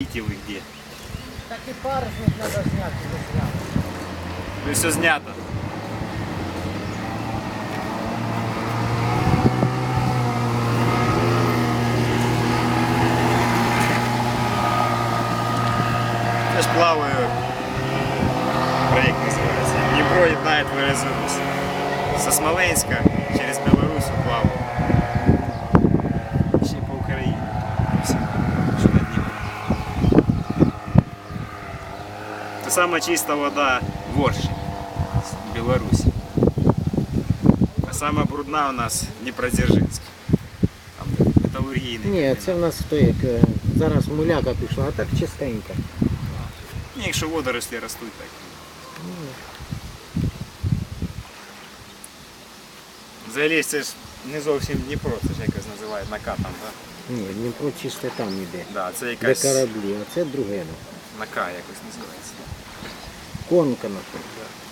Видите вы где? Так і парусник не зняти. Ну все знято. Я ж плаваю. Проект называется. Днепро еднает вырезывность. Со Смоленска через Белоруссию Це сама чиста вода в Орші, в Білорусі. А сама брудна у нас Дніпродзержинськ. Там де металургійний. Ні, це в нас то як е, зараз муляка пішла, а так чистенько. Ні, якщо водорослі ростуть так. Взагалі це ж не зовсім Дніпро, це ж якось називають накатом, так? Ні, Дніпро чисто там іде. Да, це Де якась кораблі, а це друге. ну. нака якось називається. Конка, наприклад.